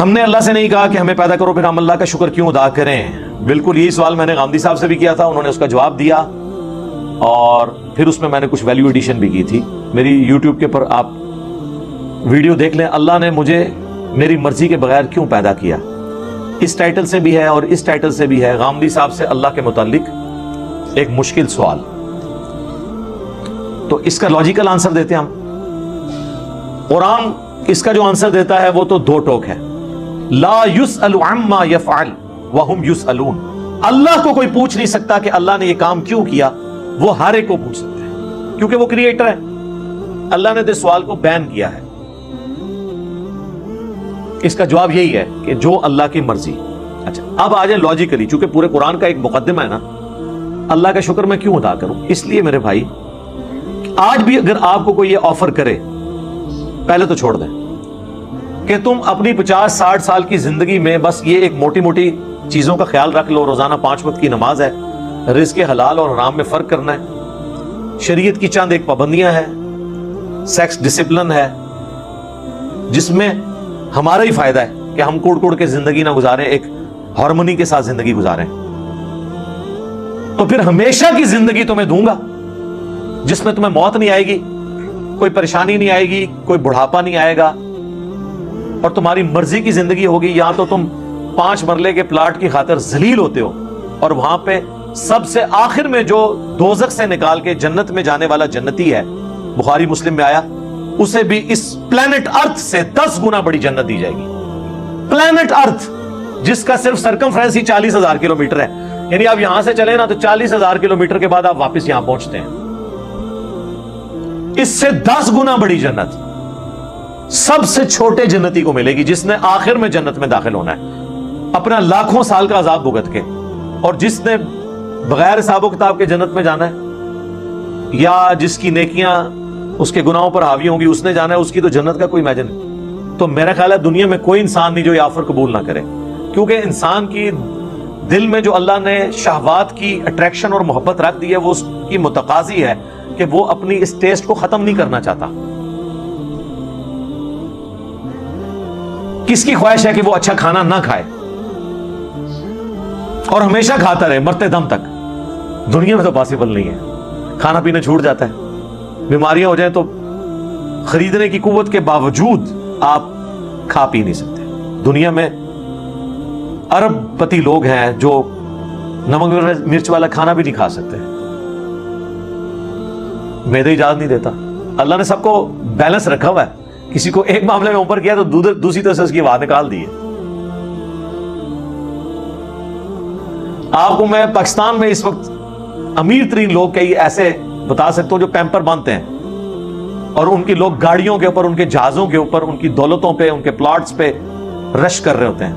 ہم نے اللہ سے نہیں کہا کہ ہمیں پیدا کرو پھر ہم اللہ کا شکر کیوں ادا کریں؟ بالکل یہی سوال میں نے غامدی صاحب سے بھی کیا تھا، انہوں نے اس کا جواب دیا۔ اور پھر اس میں میں نے کچھ ویلیو ایڈیشن بھی کی تھی۔ میری یوٹیوب کے پر آپ ویڈیو دیکھ لیں۔ اللہ نے مجھے میری مرضی کے بغیر کیوں پیدا کیا؟ اس ٹائٹل سے بھی ہے اور اس ٹائٹل سے بھی ہے۔ غامدی صاحب سے اللہ کے متعلق ایک مشکل سوال۔ تو اس کا لاجیکل آنسر دیتے ہیں ہم۔ قرآن اس کا جو آنسر دیتا ہے وہ تو دو ٹوک ہے لا يسأل عما يفعل وهم يسألون اللہ کو کوئی پوچھ نہیں سکتا کہ اللہ نے یہ کام کیوں کیا، وہ ہر ایک کو پوچھ سکتا ہے۔ کیونکہ وہ کریٹر ہے۔ اللہ نے اس سوال کو بین کیا ہے۔ اس کا جواب یہی ہے کہ جو اللہ کی مرضی۔ اچھا اب آ جائیں لاجیکلی چونکہ پورے قرآن کا ایک مقدمہ ہے نا۔ اللہ کا شکر میں کیوں ادا کروں؟ اس لیے میرے بھائی، آج بھی اگر آپ کو کوئی یہ آفر کرے پہلے تو چھوڑ دیں۔ کہ تم اپنی پچاس ساٹھ سال کی زندگی میں بس یہ ایک موٹی موٹی چیزوں کا خیال رکھ لو، روزانہ پانچ وقت کی نماز ہے، رزق حلال اور حرام میں فرق کرنا ہے۔ شریعت کی چند ایک پابندیاں ہیں، سیکس ڈسپلن ہے، جس میں ہمارا ہی فائدہ ہے کہ ہم کوڑ کوڑ کے زندگی نہ گزاریں، ایک ہارمونی کے ساتھ زندگی گزاریں۔ تو پھر ہمیشہ کی زندگی تمہیں دوں گا، جس میں تمہیں موت نہیں آئے گی کوئی پریشانی نہیں آئے گی، کوئی بڑھاپا نہیں آئے گا۔ اور تمہاری مرضی کی زندگی ہوگی، یا تو تم پانچ مرلے کے پلاٹ کی خاطر ذلیل ہوتے ہو۔ اور وہاں پہ سب سے آخر میں جو دوزخ سے نکال کے جنت میں جانے والا جنتی ہے، بخاری مسلم میں آیا، اسے بھی اس پلانٹ ارتھ سے دس گنا بڑی جنت دی جائے گی۔ پلانٹ ارتھ جس کا صرف سرکم فرینس ہی چالیس ہزار کلو میٹر ہے۔ یعنی آپ یہاں سے چلے نا تو چالیس ہزار کلو میٹر کے بعد آپ واپس یہاں پہنچتے ہیں۔ اس سے دس گنا بڑی جنت۔ سب سے چھوٹے جنتی کو ملے گی جس نے آخر میں جنت میں داخل ہونا ہے۔ اپنا لاکھوں سال کا عذاب بھگت کے۔ اور جس نے بغیر حساب و کتاب کے جنت میں جانا ہے، یا جس کی نیکیاں اس کے گناہوں پر حاوی ہوں گی، اس نے جانا ہے، اس کی تو جنت کا کوئی میجن نہیں۔ تو میرا خیال ہے دنیا میں کوئی انسان نہیں جو یہ آفر قبول نہ کرے۔ کیونکہ انسان کی دل میں جو اللہ نے شہوات کی اٹریکشن اور محبت رکھ دی ہے، وہ اس کی متقاضی ہے۔ کہ وہ اپنی اس ٹیسٹ کو ختم نہیں کرنا چاہتا۔ کس کی خواہش ہے کہ وہ اچھا کھانا نہ کھائے؟ اور ہمیشہ کھاتا رہے، مرتے دم تک۔ دنیا میں تو پاسبل نہیں ہے۔ کھانا پینا چھوٹ جاتا ہے۔ بیماریاں ہو جائیں تو خریدنے کی قوت کے باوجود آپ کھا پی نہیں سکتے۔ دنیا میں ارب پتی لوگ ہیں جو نمک مرچ والا کھانا بھی نہیں کھا سکتے۔ میدے اجازت نہیں دیتا۔ اللہ نے سب کو بیلنس رکھا ہوا ہے۔ کسی کو ایک معاملے میں اوپر کیا تو دوسری طرف سے اس کی آواز نکال دی ہے۔ آپ کو میں پاکستان میں اس وقت امیر ترین لوگ کئی ایسے بتا سکتا ہوں جو پیمپر باندھتے ہیں۔ اور ان کی لوگ گاڑیوں کے اوپر، ان کے جہازوں کے اوپر، ان کی دولتوں پہ، ان کے پلاٹس پہ رش کر رہے ہوتے ہیں۔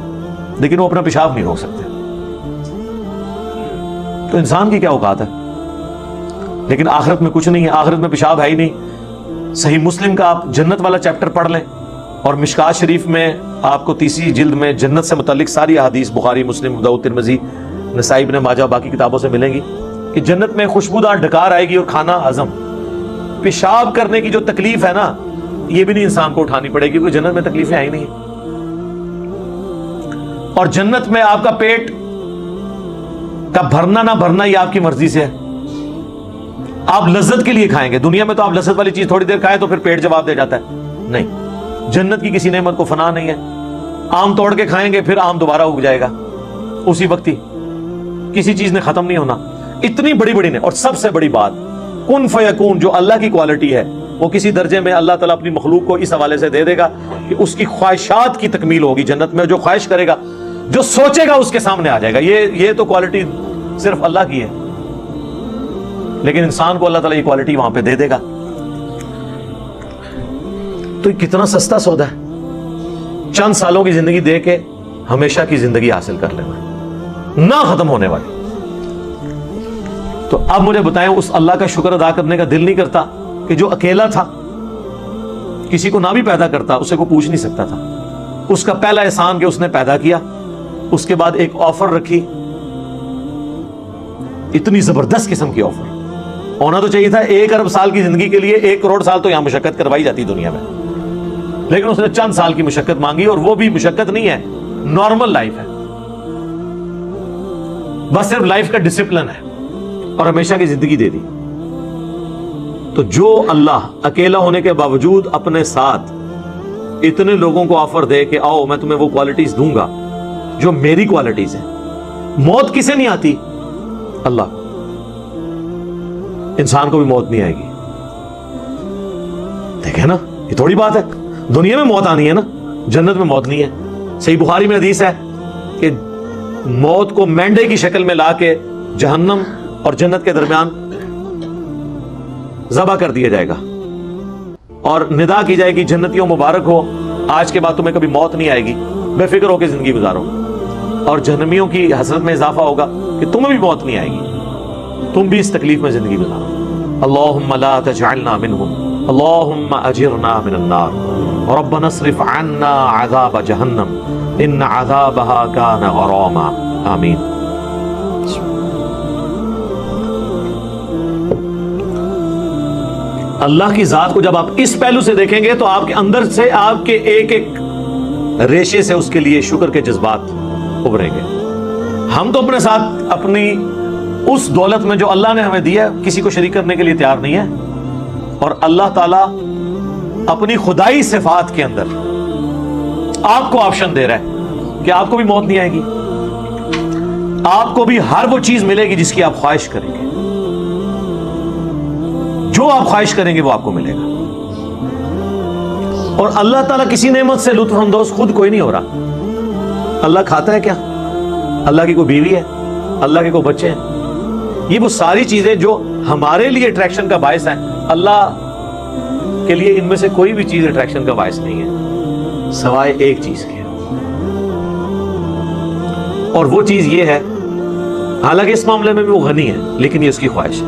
لیکن وہ اپنا پیشاب نہیں روک سکتے۔ تو انسان کی کیا اوقات ہے؟ لیکن آخرت میں کچھ نہیں ہے، آخرت میں پیشاب ہے ہی نہیں۔ صحیح مسلم کا آپ جنت والا چیپٹر پڑھ لیں۔ اور مشکات شریف میں آپ کو تیسری جلد میں جنت سے متعلق ساری احادیث، بخاری، مسلم ترمزی نسائی، ابن ماجہ، باقی کتابوں سے ملیں گی کہ جنت میں خوشبودار ڈکار آئے گی اور کھانا ہضم پیشاب کرنے کی جو تکلیف ہے نا، یہ بھی نہیں انسان کو اٹھانی پڑے گی، کیونکہ جنت میں تکلیفیں آئی نہیں۔ اور جنت میں آپ کا پیٹ کا بھرنا نہ بھرنا یہ آپ کی مرضی سے ہے۔ آپ لذت کے لیے کھائیں گے۔ دنیا میں تو آپ لذت والی چیز تھوڑی دیر کھائیں تو پھر پیٹ جواب دے جاتا ہے۔ نہیں، جنت کی کسی نعمت کو فنا نہیں ہے۔ آم توڑ کے کھائیں گے پھر آم دوبارہ اگ جائے گا۔ اسی وقت ہی کسی چیز نے ختم نہیں ہونا۔ اتنی بڑی بڑی نے اور سب سے بڑی بات، کن فیکون، جو اللہ کی کوالٹی ہے، وہ کسی درجے میں اللہ تعالیٰ اپنی مخلوق کو اس حوالے سے دے دے گا کہ اس کی خواہشات کی تکمیل ہوگی جنت میں جو خواہش کرے گا، جو سوچے گا، اس کے سامنے آ جائے گا۔ یہ یہ تو کوالٹی صرف اللہ کی ہے۔ لیکن انسان کو اللہ تعالیٰ یہ کوالٹی وہاں پہ دے دے گا۔ تو یہ کتنا سستا سودا ہے؟ چند سالوں کی زندگی دے کے ہمیشہ کی زندگی حاصل کر لینا۔ نہ ختم ہونے والی۔ تو اب مجھے بتائیں، اس اللہ کا شکر ادا کرنے کا دل نہیں کرتا کہ جو اکیلا تھا، کسی کو نہ بھی پیدا کرتا، اسے کو پوچھ نہیں سکتا تھا۔ اس کا پہلا احسان کہ اس نے پیدا کیا، اس کے بعد ایک آفر رکھی۔ اتنی زبردست قسم کی آفر ہونا تو چاہیے تھا ایک ارب سال کی زندگی کے لیے ایک کروڑ سال تو یہاں مشقت کروائی جاتی دنیا میں۔ لیکن اس نے چند سال کی مشقت مانگی اور وہ بھی مشقت نہیں ہے نارمل لائف ہے۔ بس صرف لائف کا ڈسپلن ہے اور ہمیشہ کی زندگی دے دی۔ تو جو اللہ اکیلا ہونے کے باوجود اپنے ساتھ اتنے لوگوں کو آفر دے کہ آؤ میں تمہیں وہ کوالٹیز دوں گا جو میری کوالٹیز ہیں۔ موت کسے نہیں آتی؟ اللہ۔ انسان کو بھی موت نہیں آئے گی۔ دیکھیں نا، یہ تھوڑی بات ہے۔ دنیا میں موت آنی ہے نا، جنت میں موت نہیں ہے۔ صحیح بخاری میں حدیث ہے کہ موت کو مینڈے کی شکل میں لا کے جہنم اور جنت کے درمیان ذبح کر دیا جائے گا۔ اور ندا کی جائے گی، جنتیوں مبارک ہو۔ آج کے بعد تمہیں کبھی موت نہیں آئے گی۔ بے فکر ہو کے زندگی گزارو۔ اور جہنمیوں کی حسرت میں اضافہ ہوگا کہ تمہیں بھی موت نہیں آئے گی۔ تم بھی اس تکلیف میں زندگی گزارو۔ اللہم لا تجعلنا منہم۔ اللہم اجرنا من النار۔ ربنا اصرف عنا عذاب جہنم۔ ان عذابها کان غراما۔ آمین۔ اللہ کی ذات کو جب آپ اس پہلو سے دیکھیں گے تو آپ کے اندر سے آپ کے ایک ایک ریشے سے اس کے لیے شکر کے جذبات ابھریں گے۔ ہم تو اپنے ساتھ اپنی اس دولت میں جو اللہ نے ہمیں دیا ہے، کسی کو شریک کرنے کے لیے تیار نہیں ہے۔ اور اللہ تعالی اپنی خدائی صفات کے اندر آپ کو آپشن دے رہا ہے کہ آپ کو بھی موت نہیں آئے گی۔ آپ کو بھی ہر وہ چیز ملے گی جس کی آپ خواہش کریں گے۔ جو آپ خواہش کریں گے وہ آپ کو ملے گا۔ اور اللہ تعالیٰ کسی نعمت سے لطف اندوز خود کوئی نہیں ہو رہا۔ اللہ کھاتا ہے کیا؟ اللہ کی کوئی بیوی ہے؟ اللہ کے کوئی بچے ہیں؟ یہ وہ ساری چیزیں جو ہمارے لیے اٹریکشن کا باعث ہیں۔ اللہ کے لیے ان میں سے کوئی بھی چیز اٹریکشن کا باعث نہیں ہے۔ سوائے ایک چیز کے۔ اور وہ چیز یہ ہے، حالانکہ اس معاملے میں بھی وہ غنی ہے، لیکن یہ اس کی خواہش ہے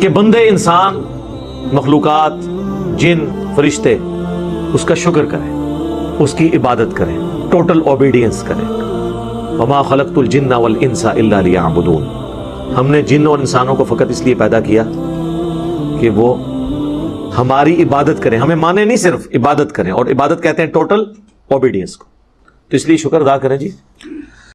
کہ بندے، انسان، مخلوقات، جن، فرشتے، اس کا شکر کریں، اس کی عبادت کریں ٹوٹل اوبیڈینس کریں۔ وما خلقت الجن والانس الا ليعبدون۔ ہم نے جن اور انسانوں کو فقط اس لیے پیدا کیا کہ وہ ہماری عبادت کریں۔ ہمیں مانے نہیں صرف عبادت کریں، اور عبادت کہتے ہیں ٹوٹل اوبیڈینس کو۔ تو اس لیے شکر ادا کریں جی۔